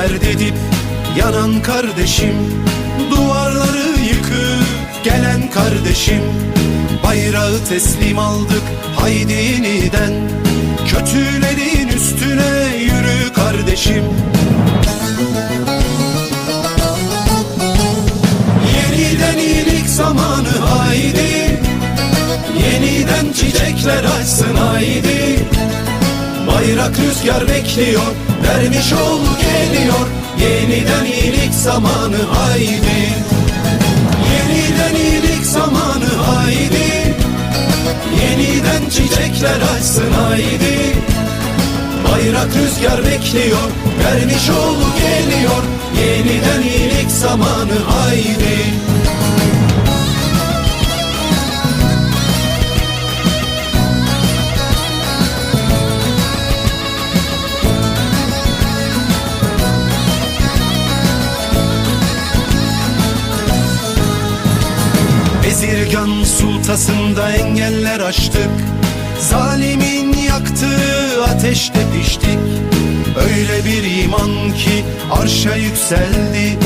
dert edip yanan kardeşim Duvarları yıkıp gelen kardeşim. Bayrağı teslim aldık haydi yeniden Kötülerin üstüne yürü kardeşim Bayrak rüzgar bekliyor Derviş oğlu geliyor. Yeniden iyilik zamanı haydi. Yeniden iyilik zamanı haydi. Yeniden çiçekler açsın haydi. Bayrak rüzgar bekliyor Derviş oğlu geliyor. Yeniden iyilik zamanı haydi Bezirgan sultasında engeller aştık Zalimin yaktığı ateşte piştik. Öyle bir iman ki arşa yükseldi.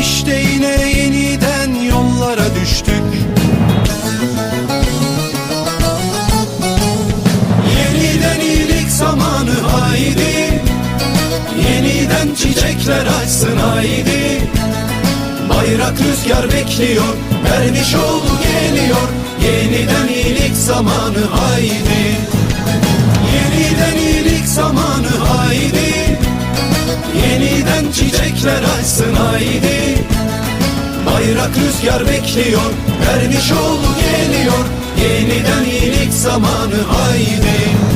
İşte yine yeniden yollara düştük. Yeniden iyilik zamanı haydi. Yeniden çiçekler açsın haydi Bayrak rüzgar bekliyor Derviş oğlu geliyor. Yeniden iyilik zamanı haydi. Yeniden iyilik zamanı haydi. Yeniden çiçekler açsın haydi. Bayrak rüzgar bekliyor Derviş oğlu geliyor. Yeniden iyilik zamanı haydi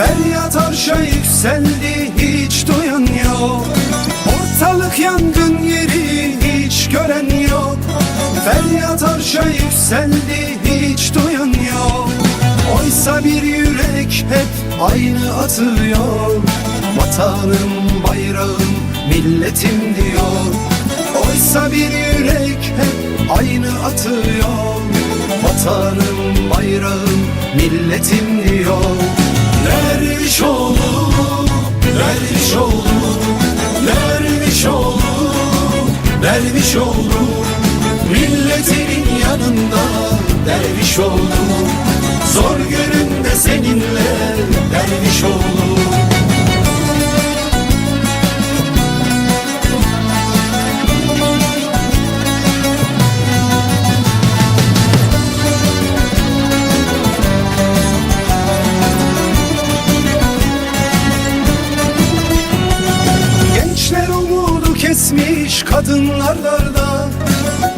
Feryat arşa yükseldi hiç duyan yok. Ortalık yangın yeri hiç gören yok. Feryat arşa yükseldi hiç duyan yok. Oysa bir yürek hep aynı atıyor Vatanım bayrağım milletim diyor. Oysa bir yürek hep aynı atıyor Vatanım bayrağım milletim diyor derviş oğlu Milletinin yanında derviş oğlu Zor gününde seninle kesmiş kadınlar darda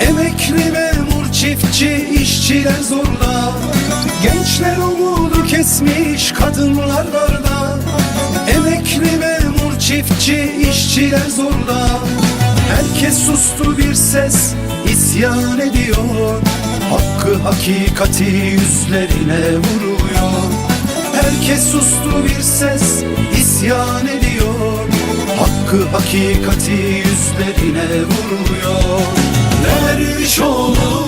Emekli memur çiftçi işçiler zorda Gençler umudu kesmiş kadınlar darda Emekli memur çiftçi işçiler zorda Herkes sustu bir ses isyan ediyor. Hakkı hakikati yüzlerine vuruyor. Herkes sustu bir ses isyan ediyor Hakkı hakikati yüzlerine vuruyor Derviş oğlu,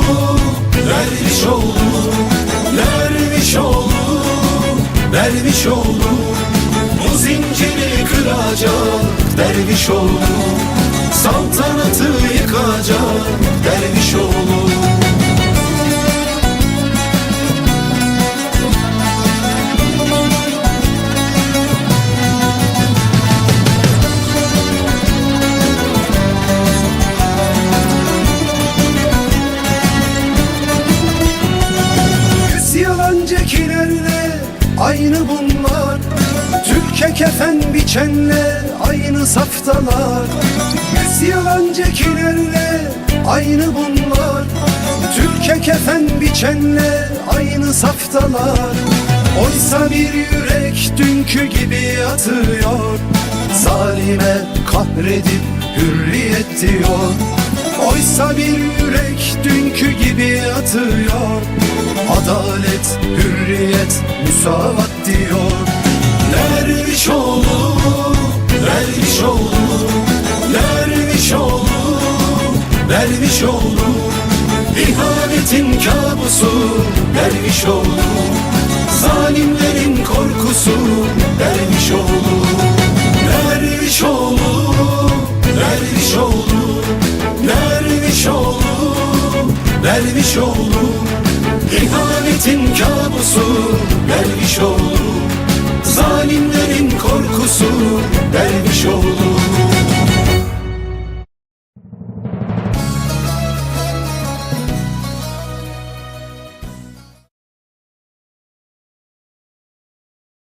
derviş oğlu Derviş oğlu, derviş oğlu. Bu zinciri kıracak derviş oğlu. Saltanatı yıkacak derviş oğlu kefen biçenle aynı saftalar Yüz yalancıkilerle aynı bunlar. Türkiye kefen biçenle aynı saftalar. Oysa bir yürek dünkü gibi atıyor. Zalime kahredip hürriyet diyor. Oysa bir yürek dünkü gibi atıyor. Adalet, hürriyet, müsavat diyor Dervişoğlu İhanetin kabusu Dervişoğlu Zalimlerin korkusu Dervişoğlu Dervişoğlu Dervişoğlu Dervişoğlu Dervişoğlu İhanetin kabusu Dervişoğlu Zalimlerin